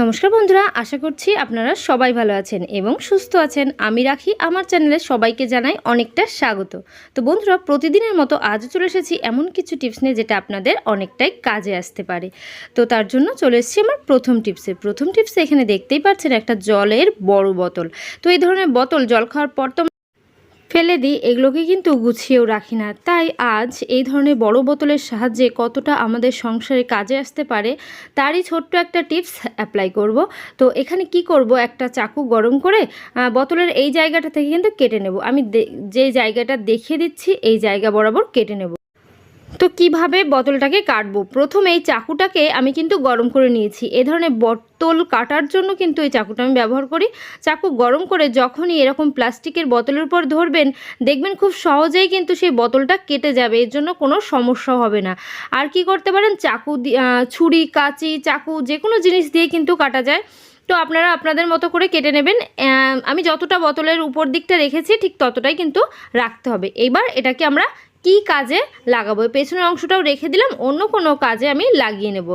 নমস্কার বন্ধুরা, আশা করছি আপনারা সবাই ভালো আছেন এবং সুস্থ আছেন। আমি রাখি, আমার চ্যানেলে সবাইকে জানাই অনেকটা স্বাগত। তো বন্ধুরা, প্রতিদিনের মতো আজও চলে এসেছি এমন কিছু টিপস নিয়ে যেটা আপনাদের অনেকটাই কাজে আসতে পারে। তো তার জন্য চলে এসেছি আমার প্রথম টিপসে। প্রথম টিপসে এখানে দেখতেই পাচ্ছেন একটা জলের বড় বোতল। তো এই ধরনের বোতল জল খাওয়ার পর তো ফেলে দিই, এগুলোকে কিন্তু গুছিয়েও রাখি না। তাই আজ এই ধরনের বড় বোতলের সাহায্যে কতটা আমাদের সংসারে কাজে আসতে পারে, তারই ছোট্ট একটা টিপস অ্যাপ্লাই করব। তো এখানে কি করব, একটা চাকু গরম করে বোতলের এই জায়গাটা থেকে কিন্তু কেটে নেব। আমি যে জায়গাটা দেখিয়ে দিচ্ছি, এই জায়গা বরাবর কেটে নেব। তো কীভাবে বোতলটাকে কাটবো? প্রথমে এই চাকুটাকে আমি কিন্তু গরম করে নিয়েছি। এ ধরনের বোতল কাটার জন্য কিন্তু এই চাকুটা আমি ব্যবহার করি। চাকু গরম করে যখনই এরকম প্লাস্টিকের বোতলের উপর ধরবেন, দেখবেন খুব সহজেই কিন্তু সেই বোতলটা কেটে যাবে, এর জন্য কোনো সমস্যা হবে না। আর কি করতে পারেন? চাকু ছুরি, কাঁচি, চাকু যে কোনো জিনিস দিয়ে কিন্তু কাটা যায়। তো আপনারা আপনাদের মতো করে কেটে নেবেন। আমি যতটা বোতলের উপর দিকটা রেখেছি, ঠিক ততটাই কিন্তু রাখতে হবে। এইবার এটাকে আমরা কি কাজে লাগাবো? পেছনের অংশটাও রেখে দিলাম, অন্য কোনো কাজে আমি লাগিয়ে নেব।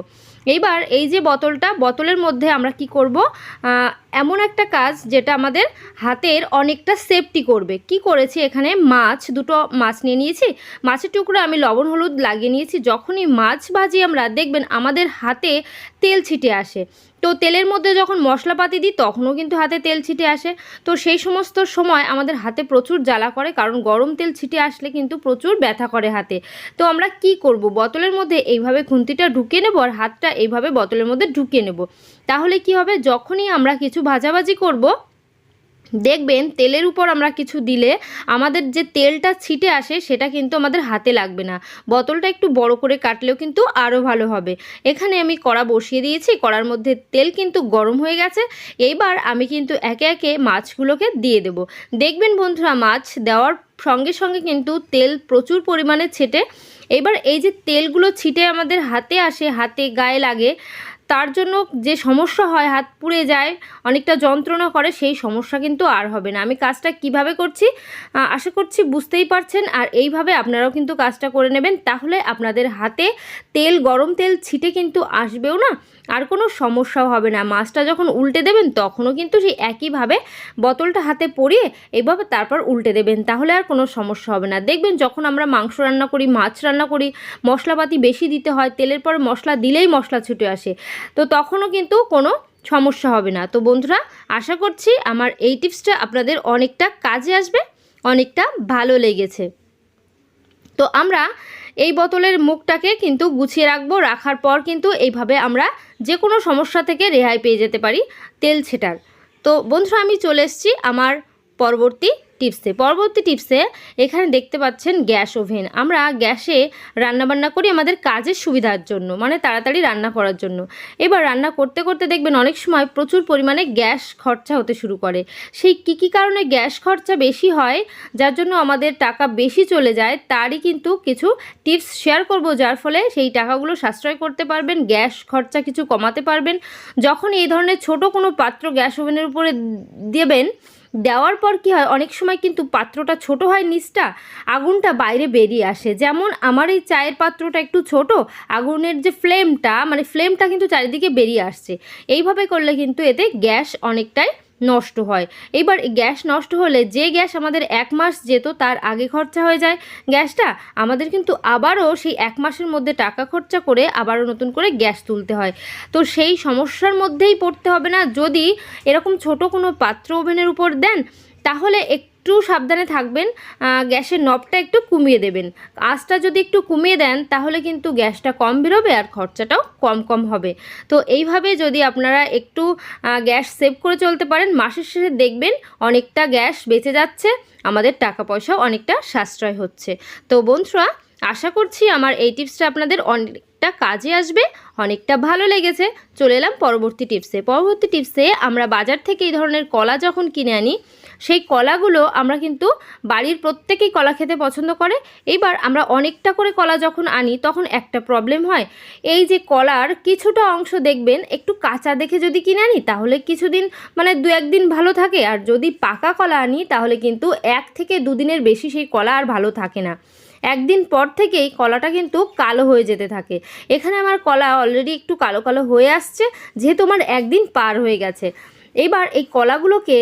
এইবার এই যে বোতলটা, বোতলের মধ্যে আমরা কি করব? এমন একটা কাজ যেটা আমাদের হাতের অনেকটা সেফটি করবে। কি করেছি? এখানে মাছ, দুটো মাছ নিয়ে নিয়েছি। মাছের টুকরো আমি লবণ, হলুদ লাগিয়ে নিয়েছি। যখনই মাছ ভাজি আমরা দেখবেন আমাদের হাতে তেল ছিটে আসে। তো তেলের মধ্যে যখন মশলাপাতি দিই, তখনও কিন্তু হাতে তেল ছিটে আসে। তো সেই সমস্ত সময় আমাদের হাতে প্রচুর জ্বালা করে, কারণ গরম তেল ছিটে আসলে কিন্তু প্রচুর ব্যথা করে হাতে। তো আমরা কি করব? বোতলের মধ্যে এইভাবে খুন্তিটা ঢুকে নেব আর হাতটা এইভাবে বোতলের মধ্যে ঢুকে নেব। তাহলে কি হবে? যখনই আমরা কিছু ভাজাভাজি করব দেখবেন তেলের উপর আমরা কিছু দিলে আমাদের যে তেলটা ছিটে আসে সেটা কিন্তু আমাদের হাতে লাগবে না। বোতলটা একটু বড় করে কাটলেও কিন্তু আরও ভালো হবে। এখানে আমি কড়া বসিয়ে দিয়েছি, কড়ার মধ্যে তেল কিন্তু গরম হয়ে গেছে। এইবার আমি কিন্তু একে একে মাছগুলোকে দিয়ে দেব। দেখবেন বন্ধুরা, মাছ দেওয়ার সঙ্গে সঙ্গে কিন্তু তেল প্রচুর পরিমাণে ছেটে, এবার এই যে তেলগুলো ছিটে আমাদের হাতে আসে, হাতে গায়ে লাগে তার জন্য যে সমস্যা হয়, হাত পুড়ে যায়, অনেকটা যন্ত্রণা করে, সেই সমস্যা কিন্তু আর হবে না। আমি কাজটা কীভাবে করছি আশা করছি বুঝতেই পারছেন। আর এইভাবে আপনারাও কিন্তু কাজটা করে নেবেন। তাহলে আপনাদের হাতে তেল, গরম তেল ছিটে কিন্তু আসবেও না। আর কোনো সমস্যাও হবে না। মাছটা যখন উল্টে দেবেন, তখনও কিন্তু সেই একইভাবে বোতলটা হাতে পরিয়ে এইভাবে তারপর উল্টে দেবেন। তাহলে আর কোনো সমস্যা হবে না। দেখবেন যখন আমরা মাংস রান্না করি, মাছ রান্না করি, মশলাপাতি বেশি দিতে হয়, তেলের পর মশলা দিলেই মশলা ছুটে আসে, তো তখনও কিন্তু কোনো সমস্যা হবে না। তো বন্ধুরা, আশা করছি আমার এই টিপসটা আপনাদের অনেকটা কাজে আসবে, অনেকটা ভালো লেগেছে। তো আমরা এই বোতলের মুখটাকে কিন্তু গুছিয়ে রাখব। রাখার পর কিন্তু এইভাবে আমরা যে কোনো সমস্যা থেকে রেহাই পেয়ে যেতে পারি তেল ছেটার। তো বন্ধুরা, আমি চলে এসেছি আমার পরবর্তী টিপসে, পরবর্তী টিপসে এখানে দেখতে পাচ্ছেন গ্যাস ওভেন। আমরা গ্যাসে রান্নাবান্না করি আমাদের কাজের সুবিধার জন্য মানে তাড়াতাড়ি রান্না করার জন্য। এবার রান্না করতে করতে দেখবেন অনেক সময় প্রচুর পরিমাণে গ্যাস খরচা হতে শুরু করে। সেই কী কী কারণে গ্যাস খরচা বেশি হয়, যার জন্য আমাদের টাকা বেশি চলে যায়, তারই কিন্তু কিছু টিপস শেয়ার করব, যার ফলে সেই টাকাগুলো সাশ্রয় করতে পারবেন, গ্যাস খরচা কিছু কমাতে পারবেন। যখন এই ধরনের ছোট কোনো পাত্র গ্যাস ওভেনের উপরে দেবেন দেওয়ার পর কি হয়, অনেক সময় কিন্তু পাত্রটা ছোট হয় নিচটা, আগুনটা বাইরে বেরিয়ে আসে। যেমন আমার এই চায়ের পাত্রটা একটু ছোট, আগুনের যে ফ্লেমটা মানে ফ্লেমটা কিন্তু চারিদিকে বেরিয়ে আসছে। এইভাবে করলে কিন্তু এতে গ্যাস অনেকটাই নষ্ট হয়। এবার গ্যাস নষ্ট হলে যে গ্যাস আমাদের এক মাস যেত তার আগে খরচা হয়ে যায়। গ্যাসটা আমাদের কিন্তু আবারও সেই এক মাসের মধ্যে টাকা খরচা করে আবারও নতুন করে গ্যাস তুলতে হয়। তো সেই সমস্যার মধ্যেই পড়তে হবে না। যদি এরকম ছোট কোনো পাত্র ওভেনের উপর দেন, তাহলে একটু সাবধানে থাকবেন গ্যাসের নবটা একটু কমিয়ে দেবেন। আঁচটা যদি একটু কমিয়ে দেন, তাহলে কিন্তু গ্যাসটা কম বেরোবে আর খরচাটাও কম কম হবে। তো এইভাবে যদি আপনারা একটু গ্যাস সেভ করে চলতে পারেন, মাসের শেষে দেখবেন অনেকটা গ্যাস বেঁচে যাচ্ছে, আমাদের টাকা পয়সাও অনেকটা সাশ্রয় হচ্ছে। তো বন্ধুরা, আশা করছি আমার এই টিপসটা আপনাদের অনেকটা কাজে আসবে, অনেকটা ভালো লেগেছে। চলে এলাম পরবর্তী টিপসে। পরবর্তী টিপসে আমরা বাজার থেকে এই ধরনের কলা যখন কিনে আনি সেই কলাগুলো আমরা কিন্তু বাড়ির প্রত্যেকেই কলা খেতে পছন্দ করে। এইবার আমরা অনেকটা করে কলা যখন আনি, তখন একটা প্রবলেম হয়। এই যে কলার কিছুটা অংশ দেখবেন, একটু কাঁচা দেখে যদি কিনে আনি, তাহলে কিছুদিন মানে দু একদিন ভালো থাকে। আর যদি পাকা কলা আনি, তাহলে কিন্তু এক থেকে দুদিনের বেশি সেই কলা আর ভালো থাকে না। একদিন পর থেকেই কলাটা কিন্তু কালো হয়ে যেতে থাকে। এখানে আমার কলা অলরেডি একটু কালো কালো হয়ে আসছে, যেহেতু আমার একদিন পার হয়ে গেছে। এবার এই কলাগুলোকে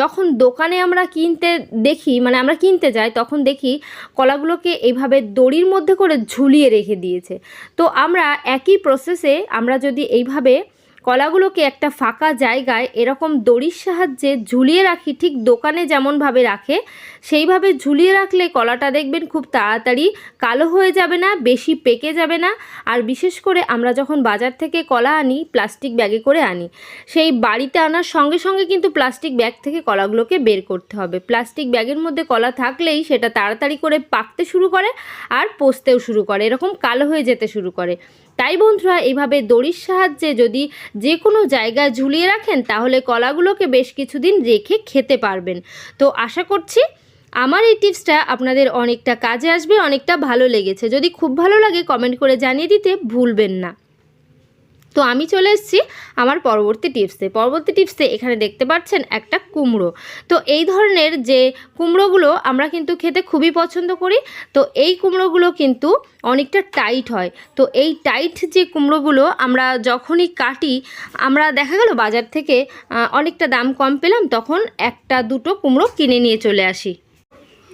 যখন দোকানে আমরা কিনতে দেখি মানে আমরা কিনতে যাই, তখন দেখি কলাগুলোকে এইভাবে দড়ির মধ্যে করে ঝুলিয়ে রেখে দিয়েছে। তো আমরা একই প্রসেসে আমরা যদি এইভাবে কলাগুলোকে একটা ফাঁকা জায়গায় এরকম দড়ির সাহায্যে ঝুলিয়ে রাখি, ঠিক দোকানে যেমনভাবে রাখে, সেইভাবে ঝুলিয়ে রাখলে কলাটা দেখবেন খুব তাড়াতাড়ি কালো হয়ে যাবে না, বেশি পেকে যাবে না। আর বিশেষ করে আমরা যখন বাজার থেকে কলা আনি, প্লাস্টিক ব্যাগে করে আনি, সেই বাড়িতে আনার সঙ্গে সঙ্গে কিন্তু প্লাস্টিক ব্যাগ থেকে কলাগুলোকে বের করতে হবে। প্লাস্টিক ব্যাগের মধ্যে কলা থাকলেই সেটা তাড়াতাড়ি করে পাকতে শুরু করে আর পচতেও শুরু করে, এরকম কালো হয়ে যেতে শুরু করে। তাই বন্ধুরা এইভাবে দড়ির সাহায্যে যদি যে কোনো জায়গায় ঝুলিয়ে রাখেন, তাহলে কলাগুলোকে বেশ কিছুদিন রেখে খেতে পারবেন। তো আশা করছি আমার এই টিপসটা আপনাদের অনেকটা কাজে আসবে, অনেকটা ভালো লেগেছে। যদি খুব ভালো লাগে, কমেন্ট করে জানিয়ে দিতে ভুলবেন না। তো আমি চলে এসেছি আমার পরবর্তী টিপসে। পরবর্তী টিপসে এখানে দেখতে পাচ্ছেন একটা কুমড়ো। তো এই ধরনের যে কুমড়োগুলো আমরা কিন্তু খেতে খুবই পছন্দ করি, তো এই কুমড়োগুলো কিন্তু অনেকটা টাইট হয়। তো এই টাইট যে কুমড়োগুলো আমরা যখনই কাটি, আমরা দেখা গেল বাজার থেকে অনেকটা দাম কম পেলাম, তখন একটা দুটো কুমড়ো কিনে নিয়ে চলে আসি।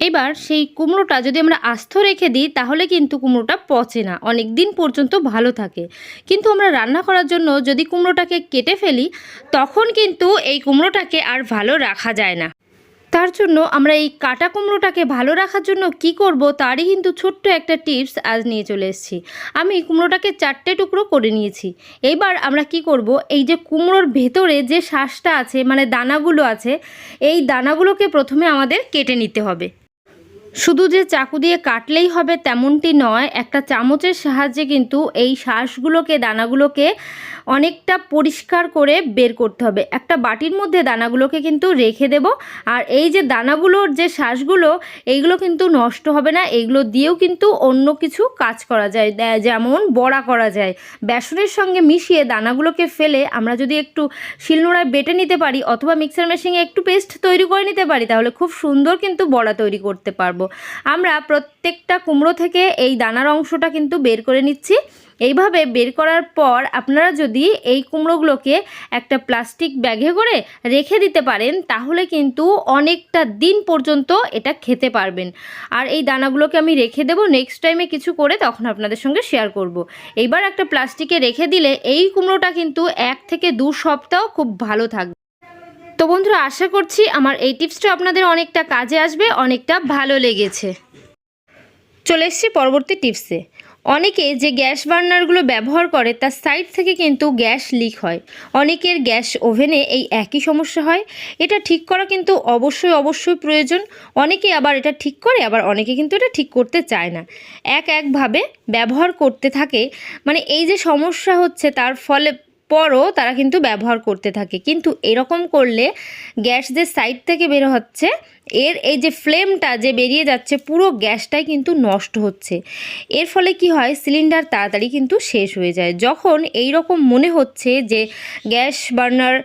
এবার সেই কুমড়োটা যদি আমরা আস্ত রেখে দিই, তাহলে কিন্তু কুমড়োটা পচে না। অনেক দিন পর্যন্ত ভালো থাকে। কিন্তু আমরা রান্না করার জন্য যদি কুমড়োটাকে কেটে ফেলি, তখন কিন্তু এই কুমড়োটাকে আর ভালো রাখা যায় না। তার জন্য আমরা এই কাটা কুমড়োটাকে ভালো রাখার জন্য কি করব, তারই কিন্তু ছোট্ট একটা টিপস আজ নিয়ে চলে এসেছি। আমি কুমড়োটাকে চারটে টুকরো করে নিয়েছি। এইবার আমরা কি করব, এই যে কুমড়োর ভেতরে যে শ্বাসটা আছে মানে দানাগুলো আছে, এই দানাগুলোকে প্রথমে আমাদের কেটে নিতে হবে। শুধু যে চাকু দিয়ে কাটলেই হবে তেমনটি নয়, একটা চামচের সাহায্যে কিন্তু এই শ্বাসগুলোকে, দানাগুলোকে অনেকটা পরিষ্কার করে বের করতে হবে। একটা বাটির মধ্যে দানাগুলোকে কিন্তু রেখে দেব। আর এই যে দানাগুলোর যে শ্বাসগুলো, এইগুলো কিন্তু নষ্ট হবে না। এইগুলো দিয়েও কিন্তু অন্য কিছু কাজ করা যায়। যেমন বড়া করা যায়। বেসনের সঙ্গে মিশিয়ে দানাগুলোকে ফেলে আমরা যদি একটু শিলনোড়ায় বেটে নিতে পারি অথবা মিক্সার মেশিনে একটু পেস্ট তৈরি করে নিতে পারি, তাহলে খুব সুন্দর কিন্তু বড়া তৈরি করতে পারব। আমরা প্রত্যেকটা কুমড়ো থেকে এই দানার অংশটা কিন্তু বের করে নিচ্ছি। এইভাবে বের করার পর আপনারা যদি এই কুমড়োগুলোকে একটা প্লাস্টিক ব্যাগে করে রেখে দিতে পারেন, তাহলে কিন্তু অনেকটা দিন পর্যন্ত এটা খেতে পারবেন। আর এই দানাগুলোকে আমি রেখে দেবো নেক্সট টাইমে কিছু করে তখন আপনাদের সঙ্গে শেয়ার করব। এইবার একটা প্লাস্টিকে রেখে দিলে এই কুমড়োটা কিন্তু এক থেকে দু সপ্তাহ খুব ভালো থাকবে। তো বন্ধুরা, আশা করছি আমার এই টিপসটা আপনাদের অনেকটা কাজে আসবে, অনেকটা ভালো লেগেছে। চলে এসেছি পরবর্তী টিপসে। অনেকে যে গ্যাস বার্নারগুলো ব্যবহার করে তার সাইড থেকে কিন্তু গ্যাস লিক হয়। অনেকের গ্যাস ওভেনে এই একই সমস্যা হয়। এটা ঠিক করা কিন্তু অবশ্যই অবশ্যই প্রয়োজন। অনেকে আবার এটা ঠিক করে, আবার অনেকে কিন্তু এটা ঠিক করতে চায় না। এক একভাবে ব্যবহার করতে থাকে। মানে এই যে সমস্যা হচ্ছে, তার ফলে পরও তারা কিন্তু ব্যবহার করতে থাকে। কিন্তু এরকম করলে গ্যাস যে সাইড থেকে বের হচ্ছে এর এই যে ফ্লেমটা যে বেরিয়ে যাচ্ছে, পুরো গ্যাসটাই কিন্তু নষ্ট হচ্ছে। এর ফলে কি হয়? সিলিন্ডার তাড়াতাড়ি কিন্তু শেষ হয়ে যায়। যখন এই রকম মনে হচ্ছে যে গ্যাস বার্নার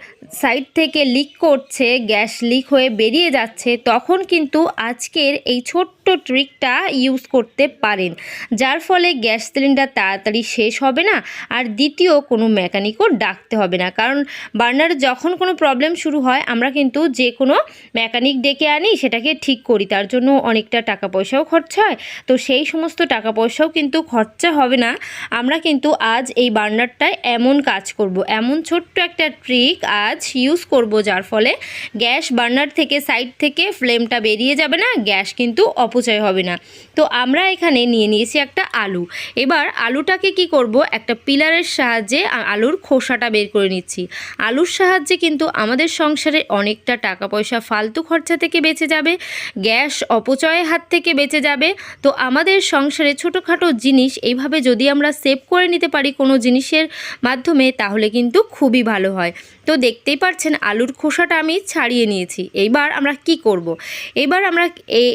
সাইড থেকে লিক করছে, গ্যাস লিক হয়ে বেরিয়ে যাচ্ছে, তখন কিন্তু আজকের এই ছোট্ট ট্রিকটা ইউজ করতে পারেন। যার ফলে গ্যাস সিলিন্ডার তাড়াতাড়ি শেষ হবে না, আর দ্বিতীয় কোনো মেকানিকও ডাকতে হবে না। কারণ বার্নার যখন কোনো প্রবলেম শুরু হয়, আমরা কিন্তু যে কোনো মেকানিক ডেকে আনি সেটাকে ঠিক করি। তার জন্য অনেকটা টাকা পয়সাও খরচা হয়। তো সেই সমস্ত টাকা পয়সাও কিন্তু খরচা হবে না। আমরা কিন্তু আজ এই বার্নারটায় এমন কাজ করব। এমন ছোট্ট একটা ট্রিক আজ ইউজ করব যার ফলে গ্যাস বার্নার থেকে সাইড থেকে ফ্লেমটা বেরিয়ে যাবে না, গ্যাস কিন্তু অপচয় হবে না। তো আমরা এখানে নিয়ে নিয়েছি একটা আলু। এবার আলুটাকে কি করব? একটা পিলারের সাহায্যে আলুর খোসাটা বের করে নিচ্ছি। আলুর সাহায্যে কিন্তু আমাদের সংসারে অনেকটা টাকা পয়সা ফালতু খরচা থেকে বেঁচে যাবে, গ্যাস অপচয়ের হাত থেকে বেঁচে যাবে। তো আমাদের সংসারে ছোটোখাটো জিনিস এইভাবে যদি আমরা সেভ করে নিতে পারি কোনো জিনিসের মাধ্যমে, তাহলে কিন্তু খুবই ভালো হয়। তো দেখতেই পাচ্ছেন আলুর খোসাটা আমি ছাড়িয়ে নিয়েছি। এইবার আমরা কি করব। এবার আমরা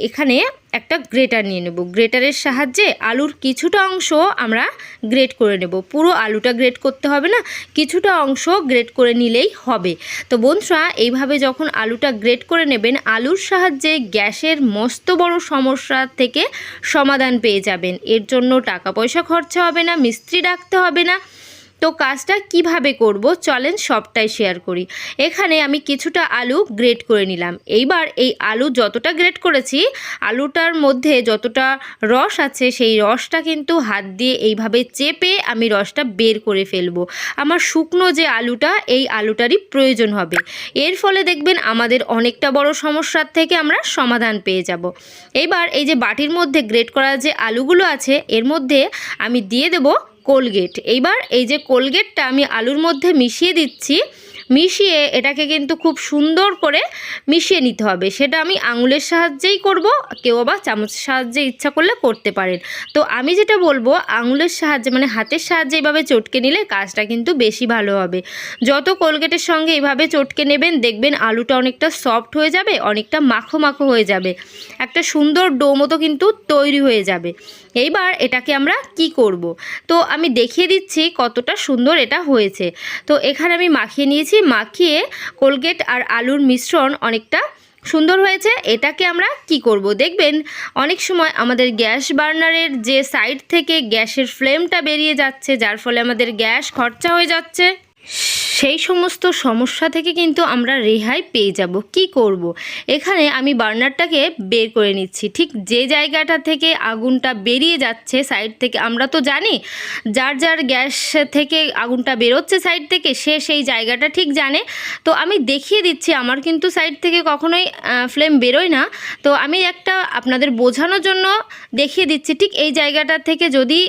এখানে একটা গ্রেটার নিয়ে নেব। গ্রেটারের সাহায্যে আলুর কিছুটা অংশ আমরা গ্রেট করে নেব। পুরো আলুটা গ্রেট করতে হবে না, কিছুটা অংশ গ্রেট করে নিলেই হবে। তো বন্ধুরা, এইভাবে যখন আলুটা গ্রেট করে নেবেন, আলুর সাহায্যে গ্যাসের মস্ত বড় সমস্যা থেকে সমাধান পেয়ে যাবেন। এর জন্য টাকা পয়সা খরচা হবে না, মিস্ত্রি ডাকতে হবে না। তো কাজটা কীভাবে করব চলেন সবটাই শেয়ার করি। এখানে আমি কিছুটা আলু গ্রেট করে নিলাম। এইবার এই আলু যতটা গ্রেট করেছি, আলুটার মধ্যে যতটা রস আছে সেই রসটা কিন্তু হাত দিয়ে এইভাবে চেপে আমি রসটা বের করে ফেলব। আমার শুকনো যে আলুটা, এই আলুটারই প্রয়োজন হবে। এর ফলে দেখবেন আমাদের অনেকটা বড় সমস্যার থেকে আমরা সমাধান পেয়ে যাব। এবার এই যে বাটির মধ্যে গ্রেট করা যে আলুগুলো আছে, এর মধ্যে আমি দিয়ে দেব কোলগেট। এইবার এই যে কোলগেটটা আমি আলুর মধ্যে মিশিয়ে দিচ্ছি মিশিয়ে এটাকে কিন্তু খুব সুন্দর করে মিশিয়ে নিতে হবে। সেটা আমি আঙুলের সাহায্যেই করব, কেউ আবার চামচের সাহায্যে ইচ্ছা করলে করতে পারেন। তো আমি যেটা বলব, আঙুলের সাহায্যে মানে হাতের সাহায্যে এভাবে চটকে নিলে কাজটা কিন্তু বেশি ভালো হবে। যত কোলগেটের সঙ্গে এভাবে চটকে নেবেন, দেখবেন আলুটা অনেকটা সফট হয়ে যাবে, অনেকটা মাখো মাখো হয়ে যাবে। একটা সুন্দর ডো মতো কিন্তু তৈরি হয়ে যাবে। এইবার এটাকে আমরা কি করব? তো আমি দেখিয়ে দিচ্ছি কতটা সুন্দর এটা হয়েছে। তো এখানে আমি মাখিয়ে নিয়েছি মাখিয়ে কোলগেট আর আলুর মিশ্রণ অনেকটা সুন্দর হয়েছে। এটাকে আমরা কি করব? দেখবেন অনেক সময় আমাদের গ্যাস বার্নারের যে সাইড থেকে গ্যাসের ফ্লেমটা বেরিয়ে যাচ্ছে, যার ফলে আমাদের গ্যাস খরচা হয়ে যাচ্ছে। সেই সমস্ত সমস্যা থেকে কিন্তু আমরা রেহাই পেয়ে যাব। কি করব। এখানে আমি বার্নারটাকে বের করে নিচ্ছি। ঠিক যে জায়গাটা থেকে আগুনটা বেরিয়ে যাচ্ছে সাইড থেকে, আমরা তো জানি যার যার গ্যাস থেকে আগুনটা বেরোচ্ছে সাইড থেকে, সে সেই জায়গাটা ঠিক জানে। তো আমি দেখিয়ে দিচ্ছি, আমার কিন্তু সাইড থেকে কখনোই ফ্লেম বেরোয় না। তো আমি একটা আপনাদের বোঝানোর জন্য দেখিয়ে দিচ্ছি, ঠিক এই জায়গাটা থেকে যদি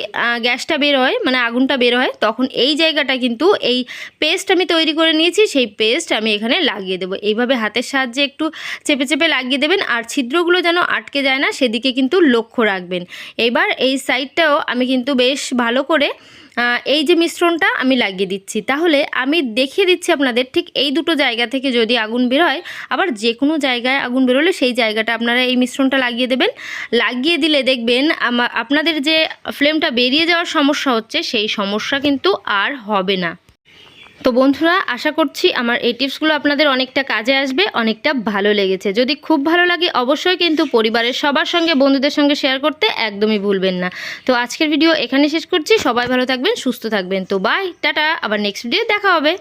গ্যাসটা বের হয় মানে আগুনটা বের হয় তখন এই জায়গাটা কিন্তু এই পেস্ট আমি তৈরি করে নিয়েছি, সেই পেস্ট আমি এখানে লাগিয়ে দেবো। এইভাবে হাতের সাহায্যে একটু চেপে চেপে লাগিয়ে দেবেন আর ছিদ্রগুলো যেন আটকে যায় না, সেদিকে কিন্তু লক্ষ্য রাখবেন। এবার এই সাইডটাও আমি কিন্তু বেশ ভালো করে এই যে মিশ্রণটা আমি লাগিয়ে দিচ্ছি। তাহলে আমি দেখিয়ে দিচ্ছি আপনাদের ঠিক এই দুটো জায়গা থেকে যদি আগুন বেরোয়, আবার যে কোনো জায়গায় আগুন বেরোলে সেই জায়গাটা আপনারা এই মিশ্রণটা লাগিয়ে দেবেন। লাগিয়ে দিলে দেখবেন আপনাদের যে ফ্লেমটা বেরিয়ে যাওয়ার সমস্যা হচ্ছে, সেই সমস্যা কিন্তু আর হবে না। তো বন্ধুরা, আশা করছি আমার এই টিপসগুলো আপনাদের অনেকটা কাজে আসবে, অনেকটা ভালো লেগেছে। যদি খুব ভালো লাগে, অবশ্যই কিন্তু পরিবারের সবার সঙ্গে, বন্ধুদের সঙ্গে শেয়ার করতে একদমই ভুলবেন না। তো আজকের ভিডিও এখানে শেষ করছি। সবাই ভালো থাকবেন, সুস্থ থাকবেন। তো বাই টাটা। আবার নেক্সট ভিডিও দেখা হবে।